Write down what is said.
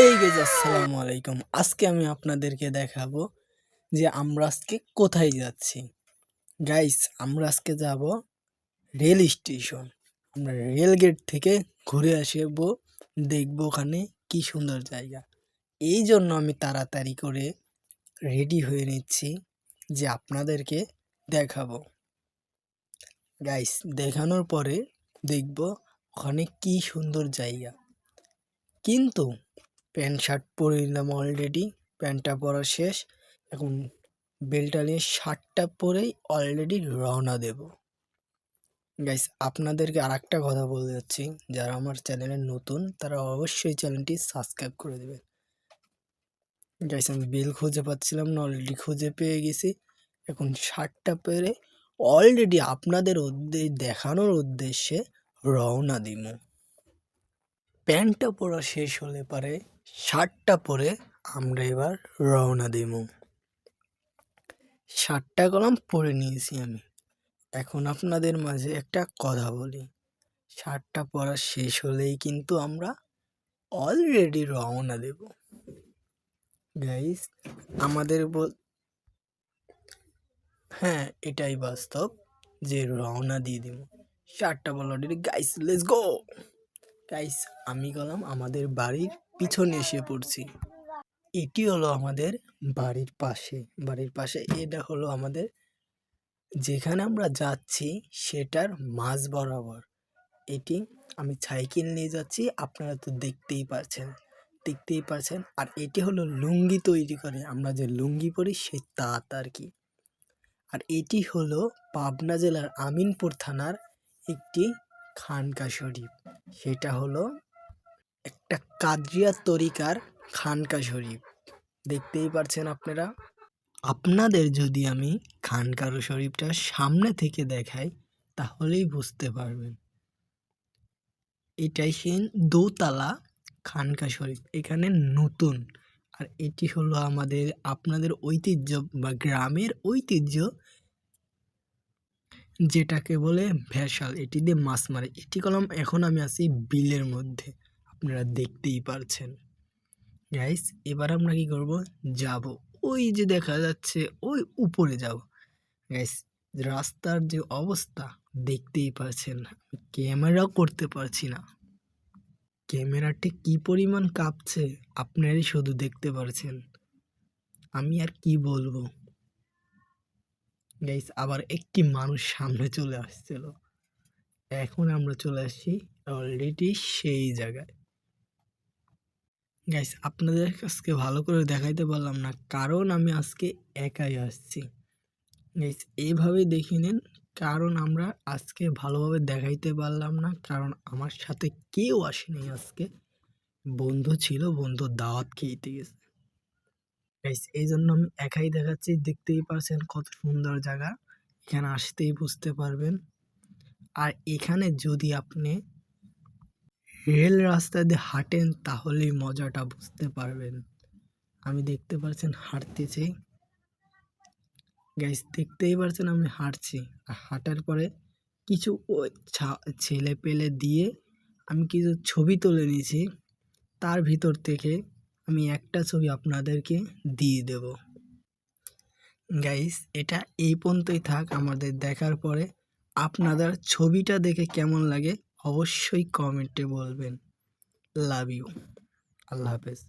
হেই gauge আসসালামু আলাইকুম। আজকে আমি আপনাদেরকে দেখাবো যে আমরা আজকে কোথায় যাচ্ছি। গাইস আমরা আজকে যাব রেল স্টেশন। আমরা রেল গেট থেকে ঘুরে আসব, দেখব ওখানে কি সুন্দর জায়গা। এই জন্য আমি তাড়াতাড়ি করে রেডি হয়ে নিচ্ছি যে আপনাদেরকে দেখাবো। গাইস দেখানোর পরে দেখব ওখানে কি সুন্দর জায়গা। কিন্তু প্যান্ট, শার্ট পরে নিলাম অলরেডি প্যান্টটা পরা শেষ। এখন বেলটা নিয়ে শার্টটা পরেই অলরেডি রওনা দেব। গাইস আপনাদেরকে আর একটা কথা বলে যাচ্ছি। যারা আমার চ্যানেলে নতুন, তারা অবশ্যই চ্যানেলটি সাবস্ক্রাইব করে দেবেন। গাইস আমি বেল খুঁজে পাচ্ছিলাম না অলরেডি খুঁজে পেয়ে গেছি। এখন শার্টটা পরে অলরেডি আপনাদের উদ্দেশ্যে দেখানোর উদ্দেশ্যে রওনা দিব। প্যান্টটা পরা শেষ হলে পারে শার্টটা পরে আমরা এবার রওনা দিব শার্টটা কলম পরে নিয়েছি আমি। এখন আপনাদের মাঝে একটা কথা বলি। শার্টটা পরা শেষ হলেই কিন্তু আমরা অলরেডি রওনা দেব। গাইস আমাদের বল হ্যাঁ এটাই বাস্তব যে রওনা দিয়ে দেব। শার্টটা বল already guys let's go guys আমি গেলাম আমাদের বাড়ির পিছনে এসে পড়ছি। এটি হলো আমাদের বাড়ির পাশে। বাড়ির পাশে এটা হলো আমাদের যেখানে আমরা যাচ্ছি সেটার মাঝ বরাবর। এটি আমি সাইকেল নিয়ে যাচ্ছি, আপনারা তো দেখতেই পারছেন দেখতেই পারছেন। আর এটি হলো লুঙ্গি তৈরি করে। আমরা যে লুঙ্গি পরি সে তাঁত আর কি। আর এটি হলো পাবনা জেলার আমিনপুর থানার একটি খানকা শরীফ। সেটা হলো একটা কাদরিয়া তরিকার খানকা শরীফ। দেখতেই পারছেন আপনারা? আপনাদের যদি আমি খানকার শরীফটা সামনে থেকে দেখাই, তাহলেই বুঝতে পারবেন। এটাই সে দোতলা খানকা শরীফ। এখানে নতুন। আর এটি হলো আমাদের, আপনাদের ঐতিহ্য বা গ্রামের ঐতিহ্য যেটাকে বলে ভেসাল। এটি দিয়ে মাছ মারে। এটি কলম, এখন আমি আছি বিলের মধ্যে। আপনারা দেখতেই পারছেন। গাইস এবার আমরা কি করব? যাব। ওই যে দেখা যাচ্ছে, ওই উপরে যাব। গাইস রাস্তার যে অবস্থা, দেখতেই পারছেন। ক্যামেরাও করতে পারছি না। ক্যামেরাটি কি পরিমাণ কাঁপছে, আপনারাই শুধু দেখতে পারছেন। আমি আর কি বলব? গাইস আবার একটি মানুষ সামনে চলে আসছিল। এখন আমরা চলে আসছি অলরেডি সেই জায়গায়। গাইস আপনাদের আজকে ভালো করে দেখাইতে পারলাম না, কারণ আমি আজকে একাই আসছি। গাইস এইভাবে দেখে নিন, কারণ আমরা আজকে ভালোভাবে দেখাইতে পারলাম না, কারণ আমার সাথে কেউ আসেনি আজকে। বন্ধু ছিল, বন্ধু দাওয়াত খেয়েতে গেছে। গাইস এই জন্য আমি একাই দেখাচ্ছি, দেখতেই পারছেন কত সুন্দর জায়গা। এখানে আসতেই বুঝতে পারবেন। আর এখানে যদি আপনি রেল রাস্তা দিয়ে হাঁটেন তাহলেই মজাটা বুঝতে পারবেন। আমি দেখতে পাচ্ছেন হাঁটতেছি। গাইস দেখতেই পারছেন আমি হাঁটছি। আর হাঁটার পরে কিছু ছেলে পেলে দিয়ে আমি কিছু ছবি তুলে নিয়েছি। তার ভিতর থেকে আমি একটা ছবি আপনাদেরকে দিয়ে দেব। গাইস এটা এই পর্যন্তই থাক। আমাদের দেখার পরে আপনাদের ছবিটা দেখে কেমন লাগে অবশ্যই কমেন্টে বলবেন। Love you. আল্লাহ হাফেজ।